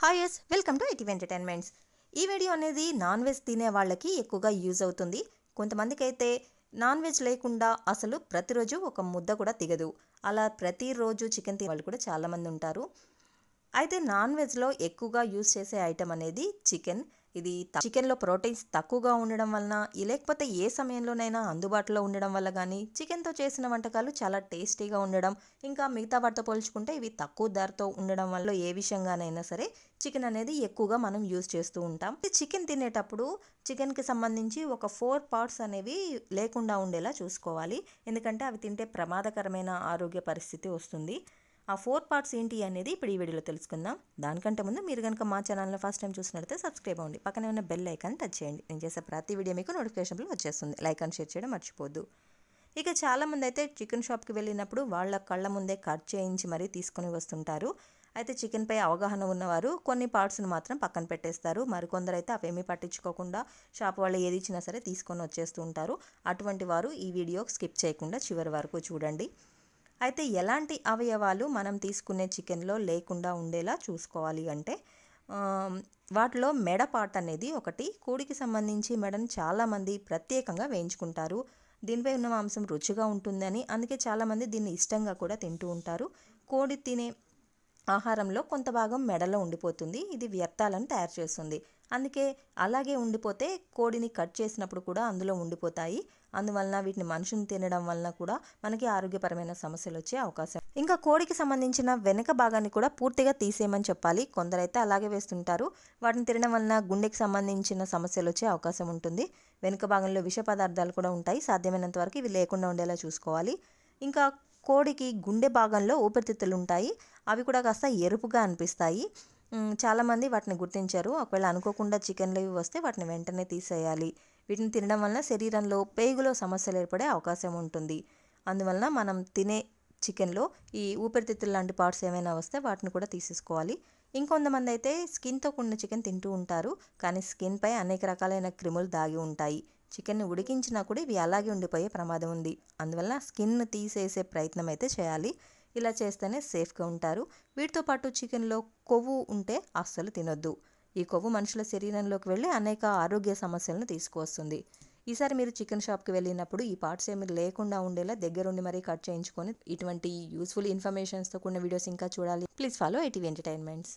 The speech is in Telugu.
Hi yes welcome to ITV entertainments ఈ వీడియో అనేది నాన్ వెజ్ తినే వాళ్ళకి ఎక్కువగా యూజ్ అవుతుంది. కొంతమందికి అయితే నాన్ వెజ్ లేకుండా అసలు ప్రతిరోజు ఒక ముద్ద కూడా తిగదు. అలా ప్రతిరోజు చికెన్ తినే వాళ్ళు కూడా చాలామంది ఉంటారు. అయితే నాన్ వెజ్లో ఎక్కువగా యూజ్ చేసే ఐటెం అనేది చికెన్. ఇది చికెన్లో ప్రోటీన్స్ తక్కువగా ఉండడం వలన లేకపోతే ఏ సమయంలోనైనా అందుబాటులో ఉండడం వల్ల కానీ చికెన్తో చేసిన వంటకాలు చాలా టేస్టీగా ఉండడం ఇంకా మిగతా వాటితో పోల్చుకుంటే ఇవి తక్కువ ధరతో ఉండడం వల్ల ఏ విషయంగానైనా సరే చికెన్ అనేది ఎక్కువగా మనం యూజ్ చేస్తూ ఉంటాం. చికెన్ తినేటప్పుడు చికెన్కి సంబంధించి ఒక ఫోర్ పార్ట్స్ అనేవి లేకుండా ఉండేలా చూసుకోవాలి. ఎందుకంటే అవి తింటే ప్రమాదకరమైన ఆరోగ్య పరిస్థితి వస్తుంది. ఆ ఫోర్ పార్ట్స్ ఏంటి అనేది ఇప్పుడు ఈ వీడియోలో తెలుసుకుందాం. దానికంటే ముందు మీరు కనుక మా ఛానల్లో ఫస్ట్ టైం చూసినట్లయితే సబ్స్క్రైబ్ అవ్వండి. పక్కనే ఉన్న బెల్ ఐకాన్ టచ్ చేయండి. నేను చేసే ప్రతి వీడియో మీకు నోటిఫికేషన్లో వచ్చేస్తుంది. లైక్ అండ్ షేర్ చేయడం మర్చిపోద్దు ఇక చాలామంది అయితే చికెన్ షాప్కి వెళ్ళినప్పుడు వాళ్ళ కళ్ళ ముందే కట్ చేయించి మరీ తీసుకొని వస్తుంటారు. అయితే చికెన్పై అవగాహన ఉన్నవారు కొన్ని పార్ట్స్ను మాత్రం పక్కన పెట్టేస్తారు. మరికొందరు అయితే అవేమీ పట్టించుకోకుండా షాప్ వాళ్ళు ఏది ఇచ్చినా సరే తీసుకొని వచ్చేస్తూ ఉంటారు. అటువంటి వారు ఈ వీడియో స్కిప్ చేయకుండా చివరి వరకు చూడండి. అయితే ఎలాంటి అవయవాలు మనం తీసుకునే చికెన్లో లేకుండా ఉండేలా చూసుకోవాలి అంటే వాటిలో మెడ పార్ట్ అనేది ఒకటి కోడికి సంబంధించి మెడను చాలామంది ప్రత్యేకంగా వేయించుకుంటారు. దీనిపై ఉన్న మాంసం రుచిగా ఉంటుందని అందుకే చాలామంది దీన్ని ఇష్టంగా కూడా తింటూ ఉంటారు. కోడి తినే ఆహారంలో కొంత భాగం మెడలో ఉండిపోతుంది ఇది వ్యర్థాలను తయారు చేస్తుంది. అందుకే అలాగే ఉండిపోతే కోడిని కట్ చేసినప్పుడు కూడా అందులో ఉండిపోతాయి. అందువలన వీటిని మనుషులు తినడం వలన కూడా మనకి ఆరోగ్యపరమైన సమస్యలు వచ్చే అవకాశం. ఇంకా కోడికి సంబంధించిన వెనక భాగాన్ని కూడా పూర్తిగా తీసేయమని చెప్పాలి. కొందరైతే అలాగే వేస్తుంటారు. వాటిని తినడం వలన గుండెకి సంబంధించిన సమస్యలు వచ్చే అవకాశం ఉంటుంది. వెనుక భాగంలో విష పదార్థాలు కూడా ఉంటాయి. సాధ్యమైనంత వరకు ఇవి లేకుండా ఉండేలా చూసుకోవాలి. ఇంకా కోడికి గుండె భాగంలో ఊపిరితిత్తులు ఉంటాయి. అవి కూడా కాస్త ఎరుపుగా అనిపిస్తాయి. చాలామంది వాటిని గుర్తించారు. ఒకవేళ అనుకోకుండా చికెన్లు ఇవి వస్తే వాటిని వెంటనే తీసేయాలి. వీటిని తినడం వలన శరీరంలో పేగులో సమస్యలు ఏర్పడే అవకాశం ఉంటుంది. అందువలన మనం తినే చికెన్లో ఈ ఊపిరితిత్తులు లాంటి పార్ట్స్ ఏమైనా వస్తే వాటిని కూడా తీసేసుకోవాలి. ఇంకొంతమంది అయితే స్కిన్తో కూడిన చికెన్ తింటూ ఉంటారు. కానీ స్కిన్పై అనేక రకాలైన క్రిములు దాగి ఉంటాయి. చికెన్ని ఉడికించినా కూడా ఇవి అలాగే ఉండిపోయే ప్రమాదం ఉంది. అందువల్ల స్కిన్ తీసేసే ప్రయత్నం అయితే చేయాలి. ఇలా చేస్తేనే సేఫ్గా ఉంటారు. వీటితో పాటు చికెన్లో కొవ్వు ఉంటే అస్సలు తినొద్దు. ఈ కొవ్వు మనుషుల శరీరంలోకి వెళ్ళి అనేక ఆరోగ్య సమస్యలను తీసుకువస్తుంది. ఈసారి మీరు చికెన్ షాప్కి వెళ్ళినప్పుడు ఈ పార్ట్స్ ఏమి లేకుండా ఉండేలా దగ్గరుండి మరీ కట్ చేయించుకొని ఇటువంటి యూస్ఫుల్ ఇన్ఫర్మేషన్స్తో కూడిన వీడియోస్ ఇంకా చూడాలి. Please follow ITV entertainments